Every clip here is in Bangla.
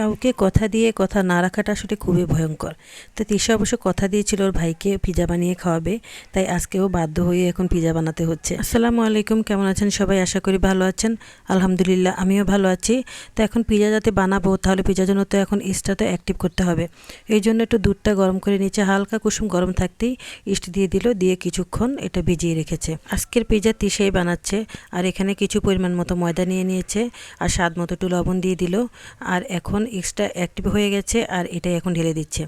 কাউকে কথা দিয়ে কথা না রাখাটা আসলে খুবই ভয়ঙ্কর। তো তিশা অবশ্য কথা দিয়েছিল ওর ভাইকে পিজা বানিয়ে খাওয়াবে, তাই আজকেও বাধ্য হয়ে এখন পিজা বানাতে হচ্ছে। আসসালামু আলাইকুম, কেমন আছেন সবাই? আশা করি ভালো আছেন। আলহামদুলিল্লাহ, আমিও ভালো আছি। তো এখন পিজা যাতে বানাবো, তাহলে পিজার জন্য তো এখন ইস্টটা তো অ্যাক্টিভ করতে হবে। এই জন্য একটু দুধটা গরম করে নিচে হালকা কুসুম গরম থাকতেই ইস্ট দিয়ে দিল, দিয়ে কিছুক্ষণ এটা ভিজিয়ে রেখেছে। আজকের পিজা তিসাই বানাচ্ছে, আর এখানে কিছু পরিমাণ মতো ময়দা নিয়ে নিয়েছে, আর স্বাদ মতো একটু লবণ দিয়ে দিল, আর এখন এক্সট্রা অ্যাক্টিভ হয়ে গেছে আর এটাই এখন ঢেলে দিচ্ছে।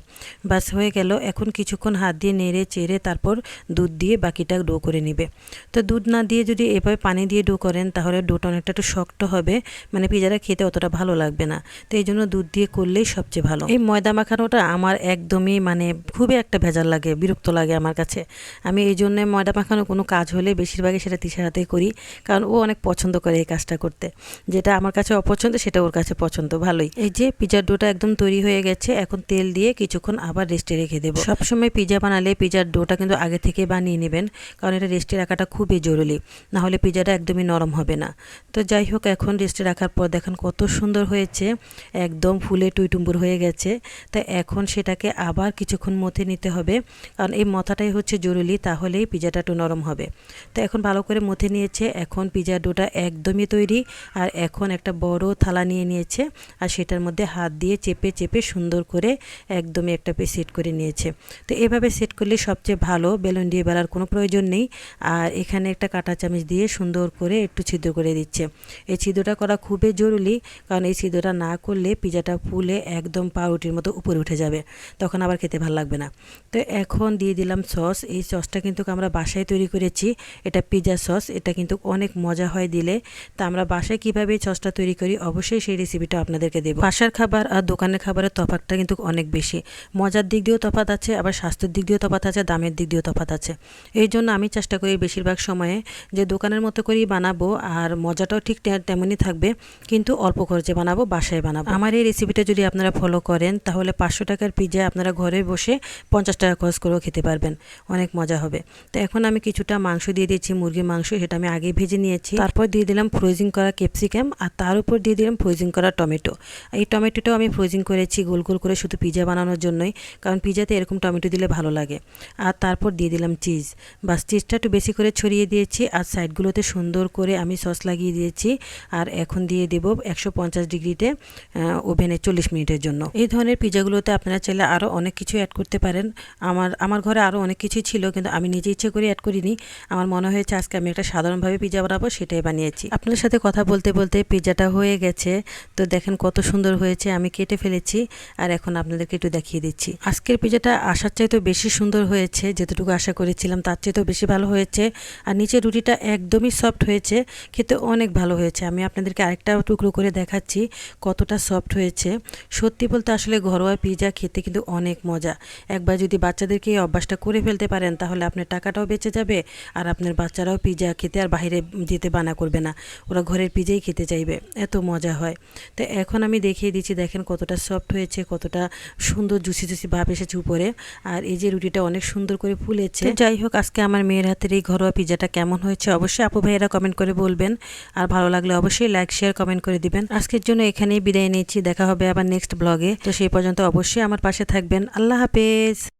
বাস হয়ে গেল। এখন কিছুক্ষণ হাত দিয়ে নেড়ে চেড়ে তারপর দুধ দিয়ে বাকিটা ডো করে নেবে। তো দুধ না দিয়ে যদি এভাবে পানি দিয়ে ডো করেন, তাহলে ডোটা অনেকটা একটু শক্ত হবে। মানে পিজাটা খেতে অতটা ভালো লাগবে না। তো এই জন্য দুধ দিয়ে করলেই সবচেয়ে ভালো। এই ময়দা মাখানোটা আমার একদমই মানে খুবই একটা ভেজাল লাগে, বিরক্ত লাগে আমার কাছে। আমি এই জন্য ময়দা মাখানো কোনো কাজ হলে বেশিরভাগই সেটা তিসার হাতে করি, কারণ ও অনেক পছন্দ করে এই কাজটা করতে। যেটা আমার কাছে অপছন্দ, সেটা ওর কাছে পছন্দ, ভালোই। এই যে পিজার ডোটা একদম তৈরি হয়ে গেছে। এখন তেল দিয়ে কিছুক্ষণ আবার রেস্টে রেখে দেবো। সবসময় পিজা বানালে পিজার ডোটা কিন্তু আগে থেকে বানিয়ে নেবেন, কারণ এটা রেস্টে রাখাটা খুবই জরুরি। না হলে পিজাটা একদমই নরম হবে না। তো যাই হোক, এখন রেস্টে রাখার পর দেখেন কত সুন্দর হয়েছে। একদম ফুলে টুইটুম্বুর হয়ে গেছে। তা এখন সেটাকে আবার কিছুক্ষণ মথে নিতে হবে, কারণ এই মথাটাই হচ্ছে জরুরি, তাহলেই পিজাটা একটু নরম হবে। তো এখন ভালো করে মথে নিয়েছে, এখন পিজার ডোটা একদমই তৈরি। আর এখন একটা বড় থালা নিয়ে নিয়েছে, আর সেটার মধ্যে হাত দিয়ে চেপে চেপে সুন্দর করে একদমই একটা পে সেট করে নিয়েছে। তো এভাবে সেট করলে সবচেয়ে ভালো, বেলুন দিয়ে বেলার কোনো প্রয়োজন নেই। আর এখানে একটা কাঁটা চামচ দিয়ে সুন্দর করে একটু ছিদ্র করে দিচ্ছে। এই ছিদ্রটা করা খুবই জরুরি, কারণ এই ছিদ্রটা না করলে পিজাটা ফুলে একদম পাউরুটির মতো উপরে উঠে যাবে। তখন আবার খেতে ভালো লাগবে না। তো এখন দিয়ে দিলাম সস। এই সসটা কিন্তু আমরা বাসায় তৈরি করেছি। এটা পিজা সস। এটা কিন্তু অনেক মজা হয় দিলে। তা আমরা বাসায় কীভাবে সসটা তৈরি করি? অবশ্যই সেই রেসিপিটা আপনাদেরকে দেবো। বাসার খাবার আর দোকানের খাবারের তফাতটা কিন্তু অনেক বেশি। মজার দিক দিয়েও তফাত আছে, আবার স্বাস্থ্যের দিক দিয়েও তফাত আছে, দামের দিক দিয়েও তফাত আছে। এই জন্য আমি চেষ্টা করি বেশিরভাগ সময়ে যে দোকানের মতো করেই বানাবো, আর মজাটাও ঠিক তেমনই থাকবে, কিন্তু অল্প খরচে বানাবো, বাসায় বানাবো। আমার এই রেসিপিটা যদি আপনারা ফলো করেন, তাহলে পাঁচশো টাকার পিজা আপনারা ঘরে বসে পঞ্চাশ টাকা খরচ করেও খেতে পারবেন। অনেক মজা হবে। তো এখন আমি কিছুটা মাংস দিয়ে দিয়েছি, মুরগির মাংস, সেটা আমি আগে ভেজে নিয়েছি। তারপর দিয়ে দিলাম ফ্রোজিং করা ক্যাপসিকাম আর তার উপর দিয়ে দিলাম ফ্রোজিং করা টমেটো এই টমেটোটাও আমি ফ্রোজিং করেছি গোল গোল করে শুধু পিজা বানানোর জন্যই, কারণ পিজাতে এরকম টমেটো দিলে ভালো লাগে। আর তারপর দিয়ে দিলাম চিজ বাস চিজটা একটু বেশি করে ছড়িয়ে দিয়েছি, আর সাইডগুলোতে সুন্দর করে আমি সস লাগিয়ে দিয়েছি, আর এখন দিয়ে দেব একশো পঞ্চাশ ডিগ্রিতে ওভেনে চল্লিশ মিনিটের জন্য। এই ধরনের পিজাগুলোতে আপনারা চাইলে আরও অনেক কিছু অ্যাড করতে পারেন। আমার আমার ঘরে আরও অনেক কিছুই ছিল, কিন্তু আমি নিজে ইচ্ছে করে অ্যাড করিনি। আমার মনে হয়েছে আজকে আমি একটা সাধারণভাবে পিজা বানাবো, সেটাই বানিয়েছি। আপনার সাথে কথা বলতে বলতে পিজাটা হয়ে গেছে। তো দেখেন কত সুন্দর হয়েছে, আমি কেটে ফেলেছি আর এখন আপনাদেরকে একটু দেখিয়ে দিচ্ছি। আজকের পিজাটা আসার চাইতেও বেশি সুন্দর হয়েছে, যতটুকু আশা করেছিলাম তার চাইতেও বেশি ভালো হয়েছে আর নিচে রুটিটা একদমই সফট হয়েছে, খেতে অনেক ভালো হয়েছে। আমি আপনাদেরকে আরেকটা টুকরো করে দেখাচ্ছি কতটা সফট হয়েছে। সত্যি বলতে আসলে ঘরোয়া পিজা খেতে কিন্তু অনেক মজা। একবার যদি বাচ্চাদেরকে এই অভ্যাসটা করে ফেলতে পারেন, তাহলে আপনার টাকাটাও বেঁচে যাবে আর আপনার বাচ্চারাও পিজা খেতে আর বাইরে যেতে বানা করবে না। ওরা ঘরের পিজাই খেতে চাইবে, এত মজা হয়। তো এখন আমি দেখিয়ে দিচ্ছি দেখেন কতটা সফট হয়েছে, কতটা সুন্দর জুসি জুসি ভাব এসেছে উপরে। আর এই যে রুটিটা অনেক সুন্দর করে ফুলেছে। যাই হোক, আজকে আমার মেয়ের হাতের এই ঘরোয়া পিজাটা কেমন হয়েছে অবশ্যই আপু ভাইয়েরা কমেন্ট করে বলবেন। আর ভালো লাগলে অবশ্যই লাইক শেয়ার কমেন্ট করে দিবেন। আজকের জন্য এখানেই বিদায় নিচ্ছি, দেখা হবে আবার নেক্সট ব্লগে তো সেই পর্যন্ত অবশ্যই আমার পাশে থাকবেন। আল্লাহ হাফেজ।